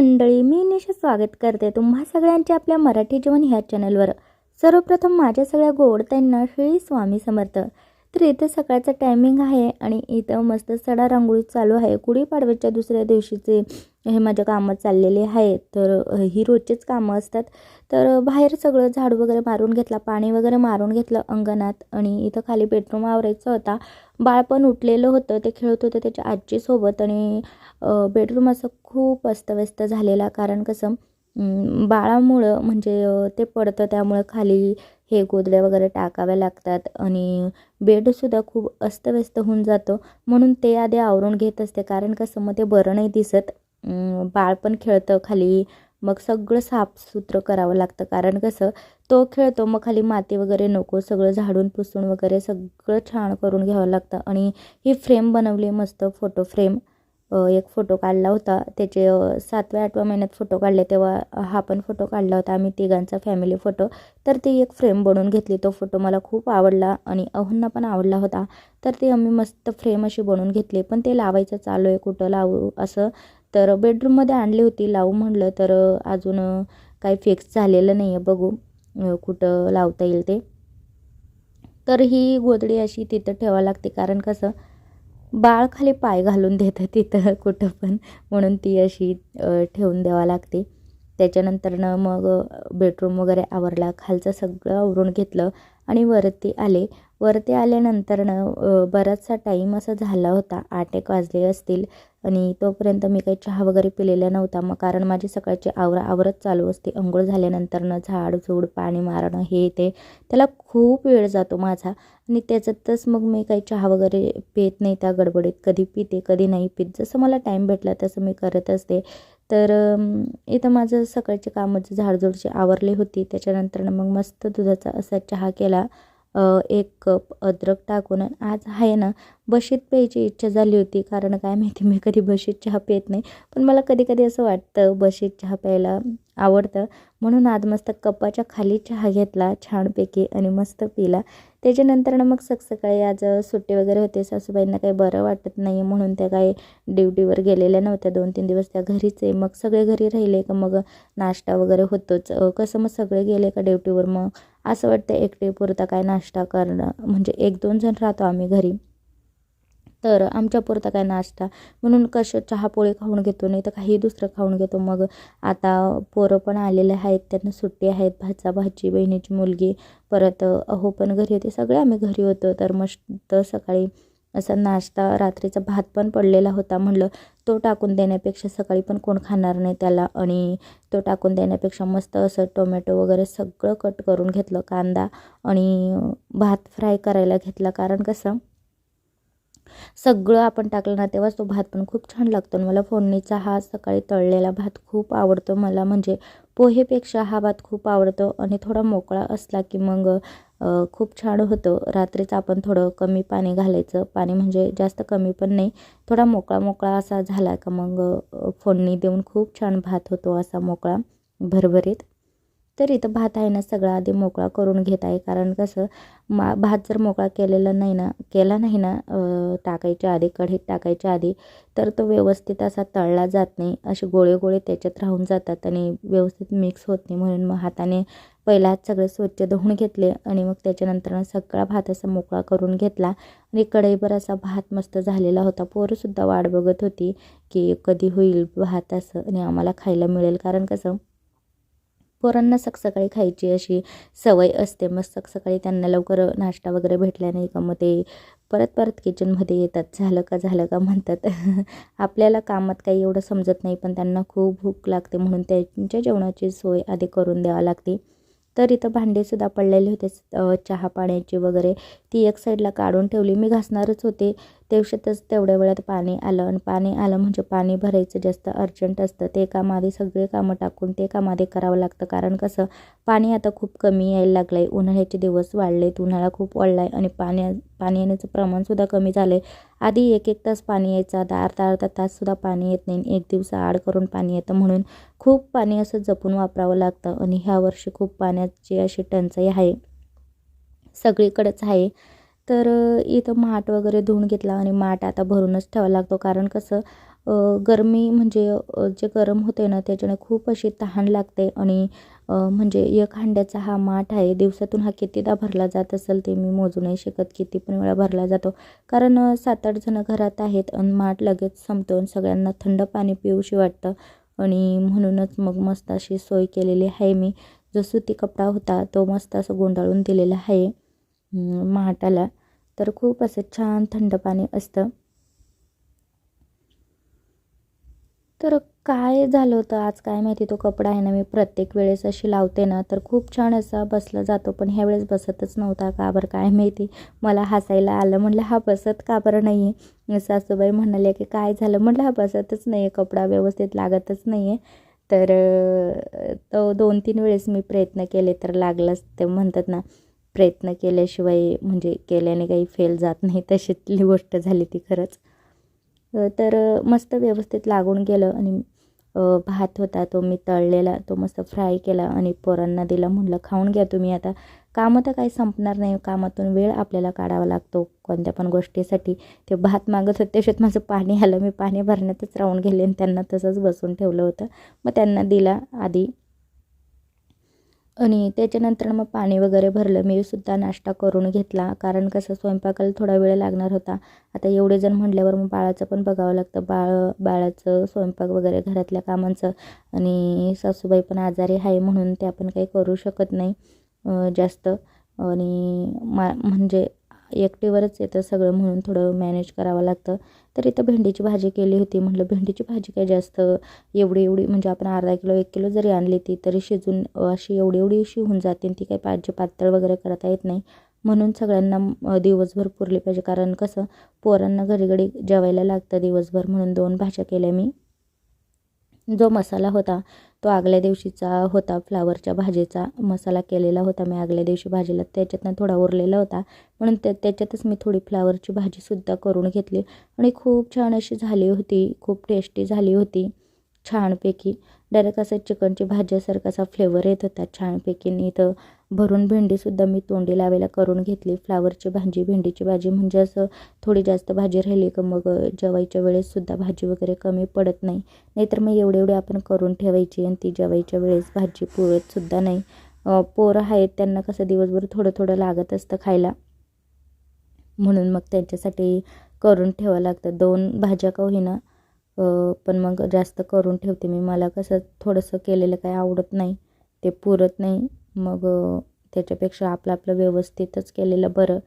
मंडळी मी निशा स्वागत करते तुम्हा सगळ्यांचे आपल्या मराठी जीवन ह्या चॅनलवर सर्वप्रथम माझ्या सगळ्या गोडताईंना श्री स्वामी समर्थ. तर इथं सकाळचं टायमिंग आहे आणि इथं मस्त सडा रांगोळी चालू आहे. गुढीपाडव्याच्या दुसऱ्या दिवशीचे हे माझ्या कामं चाललेले आहेत तर ही रोजचीच कामं असतात. तर बाहेर सगळं झाडू वगैरे मारून घेतला पाणी वगैरे मारून घेतलं अंगणात आणि इथं खाली बेडरूम आवरायचं होता. बाळ पण उठलेलं होतं ते खेळत होतं त्याच्या आजीसोबत आणि बेडरूम असं खूप अस्तव्यस्त झालेला कारण कसं बाळामुळं म्हणजे ते पडतं त्यामुळं खाली हे गोदड्या वगैरे टाकाव्या लागतात आणि बेडसुद्धा खूप अस्तव्यस्त होऊन जातो. म्हणून ते आधी आवरून घेत असते कारण कसं मग ते बरं नाही दिसत. बाळ पण खेळतं खाली. मग सगळं साफसूत्र करावं लागतं कारण कसं तो खेळतो मग खाली माती वगैरे नको सगळं झाडून पुसून वगैरे सगळं छान करून घ्यावं लागतं आणि ही फ्रेम बनवली मस्त फोटो फ्रेम. एक फोटो काढला होता. त्याचे सातव्या आठव्या महिन्यात फोटो काढले. तेव्हा हा पण फोटो काढला होता. आम्ही तिघांचा फॅमिली फोटो तर ती एक फ्रेम बनवून घेतली. तो फोटो मला खूप आवडला आणि अहुंना पण आवडला होता. तर ते आम्ही मस्त फ्रेम अशी बनवून घेतली. पण ते लावायचं चालू आहे. कुठं लावू? असं. तर बेडरूममध्ये आणली होती. लावू म्हणलं तर अजून काही फिक्स झालेलं नाही आहे बघू कुठं लावता येईल ते. तर ही गोदडी अशी तिथं ठेवावं लागते. कारण कसं बाळ खाली पाय घालून देतं तिथं कुठं पण. म्हणून ती अशी ठेवून द्यावा लागते. त्याच्यानंतरनं मग बेडरूम वगैरे आवरला. खालचं सगळं आवरून घेतलं आणि वरती आले. वरती आल्यानंतरनं बराचसा टाईम असा झाला होता. आठ एक वाजले असतील आणि तोपर्यंत मी काही चहा वगैरे पिलेला नव्हता. मग कारण माझी सकाळची आवरा आवरत चालू असते. अंघोळ झाल्यानंतरनं झाड झूड पाणी मारणं हे ते त्याला खूप वेळ जातो माझा. आणि त्याच्यातच मग मी काही चहा वगैरे पित नाही त्या गडबडीत. कधी पिते कधी नाही पित. जसं मला टाईम भेटला तसं मी करत असते. तर इथं माझं सकाळची कामं झाडझुडची आवरली होती. त्याच्यानंतर मग मस्त दुधाचा असा चहा केला. एक कप अद्रक टाकून आज आहे ना बशीत प्यायची इच्छा झाली होती. कारण काय माहिती मी कधी बशीत चहा पित नाही. पण मला कधी कधी असं वाटतं बशीत चहा प्यायला आवडतं. म्हणून आज मस्त कपाच्या खाली चहा घेतला छानपैकी आणि मस्त पिला. त्याच्यानंतर ना मग सकाळी आज सुट्टी वगैरे होते. सासूबाईंना काही बरं वाटत नाही म्हणून त्या काही ड्युटीवर गेलेल्या नव्हत्या. दोन तीन दिवस त्या घरीच आहे. मग सगळे घरी राहिले का मग नाश्ता वगैरे होतोच. कसं मग सगळे गेले का ड्युटीवर? मग असं वाटतं एकटे पुरता काय नाश्ता करणं. म्हणजे एक दोन जण राहतो आम्ही घरी. तर आमच्या पुरता काय नाश्ता. म्हणून कसं चहा पोळी खाऊन घेतो नाही तर काही दुसरं खाऊन घेतो. मग आता पोरं पण आलेले आहेत त्यांना सुट्टी आहेत भाचा भाची बहिणीची मुलगी परत अहो पण घरी होते सगळे आम्ही घरी होतो. तर मस्त सकाळी असा नाश्ता रात्रीचा भात पण पडलेला होता म्हणलं तो टाकून देण्यापेक्षा सकाळी पण कोण खाणार नाही त्याला. आणि तो टाकून देण्यापेक्षा मस्त असं टोमॅटो वगैरे सगळं कट करून घेतलं कांदा आणि भात फ्राय करायला घेतला. कारण कसं सगळं आपण टाकलं ना तेव्हाच तो भात पण खूप छान लागतो आणि मला फोडणीचा हा सकाळी तळलेला भात खूप आवडतो. मला म्हणजे पोहेपेक्षा हा भात खूप आवडतो आणि थोडा मोकळा असला की मग खूप छान होतं. रात्रीचं आपण थोडं कमी पाणी घालायचं. पाणी म्हणजे जास्त कमी पण नाही थोडा मोकळा मोकळा असा झाला का मग फोडणी देऊन खूप छान भात होतो असा मोकळा भरभरीत. तर इथं भात आहे ना सगळा आधी मोकळा करून घेत आहे. कारण कसं मा भात जर मोकळा केलेला नाही ना केला नाही ना टाकायच्या आधी कढीत टाकायच्या आधी तर तो व्यवस्थित असा तळला जात नाही. असे गोळे गोळे त्याच्यात राहून जातात आणि व्यवस्थित मिक्स होत नाही. म्हणून मग हाताने पहिला हात सगळे स्वच्छ धुवून घेतले आणि मग त्याच्यानंतर सगळा भात असा मोकळा करून घेतला. आणि कढईभर असा भात मस्त झालेला होता. पोरंसुद्धा वाट बघत होती की कधी होईल भात असं आणि आम्हाला खायला मिळेल. कारण कसं पोरांना सकाळी खायची अशी सवय असते. मग सकाळी त्यांना लवकर नाश्ता वगैरे भेटला नाही का मग ते परत परत किचनमध्ये येतात. झालं का झालं का म्हणतात. आपल्याला कामात काही एवढं समजत नाही पण त्यांना खूप भूक लागते म्हणून त्यांच्या जेवणाची सोय आधी करून द्यावी लागते. तर इथं भांडेसुद्धा पडलेले होते. चहा पाण्याची वगैरे ती एक साईडला काढून ठेवली. मी घासणारच होते. तेवढ्यातच तेवढ्या वेळात पाणी आलं आणि पाणी आलं म्हणजे पाणी भरायचं जास्त अर्जंट असतं. ते कामाआधी सगळे कामं टाकून ते कामाआधी करावं लागतं. कारण कसं पाणी आता खूप कमी यायला लागलं आहे उन्हाळ्याचे दिवस वाढलेत उन्हाळा खूप वाढला आहे आणि पाण्या पाणी येण्याचं प्रमाणसुद्धा कमी झालं आहे आधी एक एक तास पाणी यायचं आता अर्धा अर्धा ताससुद्धा पाणी येत नाही एक दिवस आड करून पाणी येतं. म्हणून खूप पाणी असं जपून वापरावं लागतं आणि ह्या वर्षी खूप पाण्याची अशी टंचाई आहे. सगळीकडेच आहे. तर इथं माठ वगैरे धुवून घेतला आणि माठ आता भरूनच ठेवावा लागतो. कारण कसं गरमी म्हणजे जे गरम होते ना त्याच्याने खूप अशी तहान लागते. आणि म्हणजे एक हांड्याचा हा माठ आहे दिवसातून हा कितीदा भरला जात असेल ते मी मोजू नाही शकत. किती पण वेळा भरला जातो. कारण सात आठ जणं घरात आहेत आणि माठ लगेच संपतो आणि सगळ्यांना थंड पाणी पिऊशी वाटतं. आणि म्हणूनच मग मस्त अशी सोय केलेली आहे मी. जो सुती कपडा होता तो मस्त असं गोंडाळून दिलेला आहे माठाला. तर खूप असं छान थंड पाणी असतं. तर काय झालं होतं? आज काय माहिती? तो कपडा आहे ना मी प्रत्येक वेळेस अशी लावते ना तर खूप छान असा बसला जातो. पण ह्या वेळेस बसतच नव्हता. का बरं? काय माहिती? मला हसायला आलं. म्हटलं हा बसत का बरं नाही आहे सासूबाई म्हणाले की काय झालं? म्हटलं हा बसतच नाही आहे कपडा व्यवस्थित लागतच नाही आहे तर तो दोन तीन वेळेस मी प्रयत्न केले तर लागलाच. ते म्हणतात ना प्रयत्न केल्याशिवाय म्हणजे केल्याने काही फेल जात नाही तशीतली गोष्ट झाली ती खरंच. तर मस्त व्यवस्थित लागून गेलं आणि भात होता तो मी तळलेला तो मस्त फ्राय केला आणि पोरांना दिला म्हणलं खाऊन घ्या तुम्ही आता. कामं तर काही संपणार नाही कामातून वेळ आपल्याला काढावा लागतो कोणत्या पण गोष्टीसाठी. ते भात मागत होते त्याच्यात माझं पाणी आलं मी पाणी भरण्यातच राहून गेले आणि त्यांना तसंच बसून ठेवलं होतं. मग त्यांना दिला आधी. आणि त्याच्यानंतर मग पाणी वगैरे भरलं. मी सुद्धा नाश्ता करून घेतला. कारण कसं स्वयंपाकाला थोडा वेळ लागणार होता. आता एवढे जण म्हटल्यावर मग बाळाचं पण बघावं लागतं. बाळ बाळाचं स्वयंपाक वगैरे घरातल्या कामांचं. आणि सासूबाई पण आजारी आहे म्हणून ते आपण काही करू शकत नाही जास्त. आणि मा म्हणजे एकटीवरच येतं सगळं म्हणून थोडं मॅनेज करावं लागतं. तर इथं भेंडीची भाजी केली होती. म्हटलं भेंडीची भाजी काय जास्त एवढी एवढी म्हणजे आपण अर्धा किलो एक किलो जरी आणली ती तरी शिजून अशी एवढी एवढी अशी होऊन जाते आणि ती काही पाहिजे पातळ वगैरे करता येत नाही. म्हणून सगळ्यांना दिवसभर पुरली पाहिजे. कारण कसं पोरांना घरी घरी जेवायला लागतं दिवसभर म्हणून दोन भाज्या केल्या मी. जो मसाला होता तो आगल्या दिवशीचा होता फ्लावरच्या भाजीचा मसाला केलेला होता. मी आगल्या दिवशी भाजीला त्याच्यातनं थोडा उरलेला होता. म्हणून त्या त्याच्यातच मी थोडी फ्लावरची भाजीसुद्धा करून घेतली. आणि खूप छान अशी झाली होती खूप टेस्टी झाली होती. छानपैकी. डायरेक्ट असं चिकनची भाज्यासारखा असा फ्लेवर येत होता. छानपैकी आणि इथं भरून भेंडीसुद्धा मी तोंडी लावायला करून घेतली. फ्लावरची भाजी भेंडीची भाजी म्हणजे असं थोडी जास्त भाजी राहिली का मग जेवायच्या वेळेससुद्धा भाजी वगैरे कमी पडत नाही. नाहीतर मग एवढे एवढे आपण करून ठेवायची आणि ती जेवायच्या वेळेस भाजी पुरतसुद्धा नाही. पोरं आहेत त्यांना कसं दिवसभर थोडं थोडं लागत असतं खायला. म्हणून मग त्यांच्यासाठी करून ठेवावं लागतं. दोन भाज्या का होईना पण मग जास्त करून ठेवते मी. मला कसं थोडंसं केलेलं काय आवडत नाही ते पुरत नाही. मग त्याच्यापेक्षा आपलं आपलं व्यवस्थितच केलेलं बरं.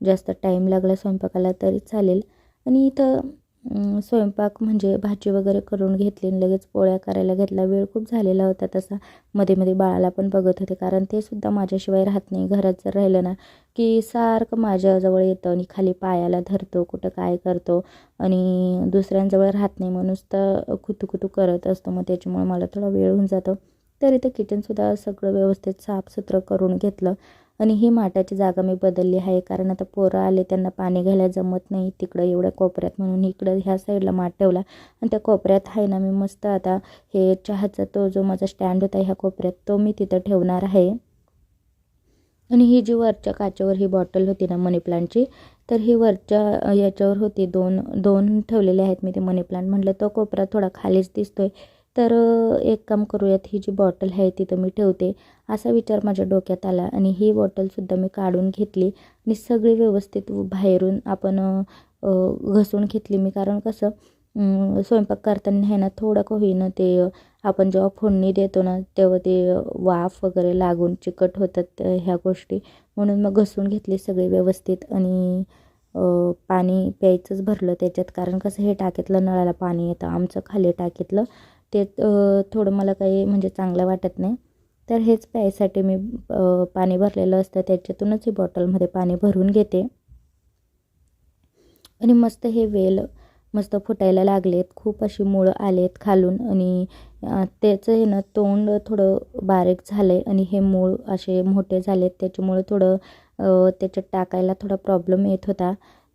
जास्त टाईम लागला स्वयंपाकाला तरी चालेल. आणि इथं स्वयंपाक म्हणजे भाजी वगैरे करून घेतली आणि लगेच पोळ्या करायला घेतला. वेळ खूप झालेला होता तसा. मध्ये मध्ये बाळाला पण बघत होते. कारण ते सुद्धा माझ्याशिवाय राहत नाही. घरात जर राहिलं ना की सारखं माझ्याजवळ येतं आणि खाली पायाला धरतो कुठं काय करतो आणि दुसऱ्यांजवळ राहत नाही माणूस तर कुतू कुतू करत असतो. मग त्याच्यामुळे मला थोडा वेळ होऊन जातो. तर इथं किचनसुद्धा सगळं व्यवस्थित साफसुथरं करून घेतलं. आणि ही माठाची जागा मी बदलली आहे कारण आता पोरं आले त्यांना पाणी घ्यायला जमत नाही. तिकडं एवढ्या कोपऱ्यात म्हणून इकडं ह्या साईडला माठ ठेवला. आणि त्या कोपऱ्यात आहे ना मी मस्त आता हे चहाचा तो जो माझा स्टँड होता ह्या कोपऱ्यात तो मी तिथं ठेवणार आहे. आणि ही जी वरच्या काचेवर ही बॉटल होती ना मनी प्लांटची तर ही वरच्या याच्यावर होती दोन दोन ठेवलेले आहेत मी ते मनी प्लांट. म्हटलं तो कोपरा थोडा खालीच दिसतोय. तर एक काम करूयात ही जी बॉटल आहे तिथं मी ठेवते. असा विचार माझ्या डोक्यात आला आणि ही बॉटलसुद्धा मी काढून घेतली आणि सगळी व्यवस्थित बाहेरून आपण घसून घेतली मी. कारण कसं स्वयंपाक करताना आहे ना थोडं का होईना ते आपण जेव्हा फोडणी देतो ना तेव्हा ते वाफ वगैरे लागून चिकट होतात ह्या गोष्टी. म्हणून मग घसून घेतली सगळी व्यवस्थित आणि पाणी प्यायचंच भरलं त्याच्यात. कारण कसं हे टाकीतलं नळाला पाणी येतं आमचं खाली टाकीतलं. ते थोडं मला काही म्हणजे चांगलं वाटत नाही. तर हेच प्यायसाठी मी पाणी भरलेलं असतं. त्याच्यातूनच ही बॉटलमध्ये पाणी भरून घेते. आणि मस्त हे वेल मस्त फुटायला लागलेत. खूप अशी मुळं आलेत खालून. आणि त्याचं आहे ना तोंड थोडं बारीक झालं आहे आणि हे मूळ असे मोठे झालेत. त्याच्यामुळं थोडं त्याच्यात टाकायला थोडा प्रॉब्लेम येत होता.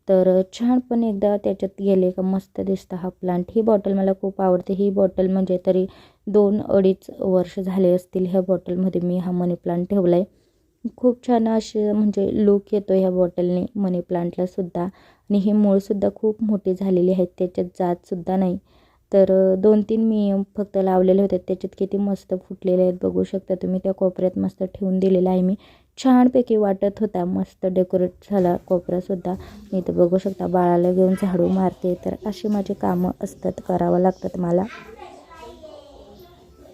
तर छान पण एकदा त्याच्यात गेले का मस्त दिसतं हा प्लांट ही बॉटल मला खूप आवडते. ही बॉटल म्हणजे तरी दोन अडीच वर्ष झाले असतील ह्या बॉटलमध्ये मी हा मनी प्लांट ठेवला आहे खूप छान असे म्हणजे लुक येतो ह्या बॉटलने मनी प्लांटला सुद्धा. आणि हे मूळसुद्धा खूप मोठी झालेली आहेत. त्याच्यात जातसुद्धा नाही. तर दोन तीन मी फक्त लावलेले होते. त्याच्यात किती मस्त फुटलेले आहेत बघू शकता तुम्ही. त्या कोपऱ्यात मस्त ठेवून दिलेला आहे मी. छानपैकी वाटत होता. मस्त डेकोरेट झाला कोपरासुद्धा मी तर बघू शकता बाळाला घेऊन झाडू मारते. तर अशी माझी कामं असतात करावं लागतात मला.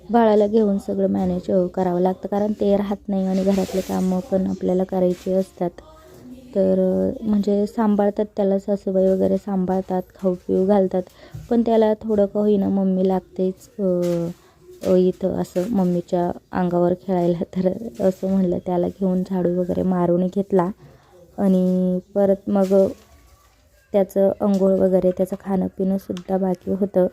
बाळाला घेऊन सगळं मॅनेज करावं लागतं कारण ते राहत नाही आणि घरातले कामं पण आपल्याला करायची असतात. तर म्हणजे सांभाळतात त्याला सासूबाई वगैरे सांभाळतात खाऊ पिऊ घालतात. पण त्याला थोडं का होईना मम्मी लागतेच इथं असं मम्मीच्या अंगावर खेळायला तर असं म्हणलं त्याला घेऊन झाडू वगैरे मारून घेतला. आणि परत मग त्याचं अंघोळ वगैरे त्याचं खाणं पिणंसुद्धा बाकी होतं.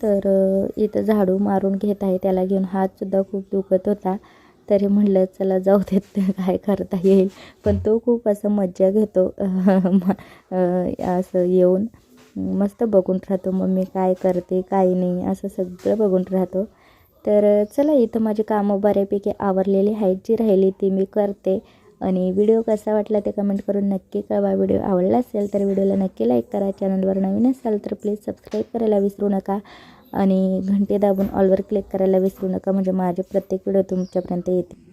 तर इथं झाडू मारून घेत आहे. त्याला घेऊन हातसुद्धा खूप दुखत होता. तरी म्हणलं चला जाऊ देत काय करता येईल. पण तो खूप असं मज्जा घेतो. असं येऊन. मस्त बघून राहतो. मम्मी काय करते काय नाही असं सगळं बघून राहतो. तर चला इथं माझी कामं बऱ्यापैकी आवरलेली आहेत. जी राहिली ती मी करते. आणि व्हिडिओ कसा वाटला ते कमेंट करून नक्की कळवा. व्हिडिओ आवडला असेल तर व्हिडिओला नक्की लाईक करा. चॅनलवर नवीन असाल तर प्लीज सबस्क्राईब करायला विसरू नका. आणि घंटे दाबून ऑलवर क्लिक करायला विसरू नका. म्हणजे माझे प्रत्येक व्हिडिओ तुमच्यापर्यंत येतील.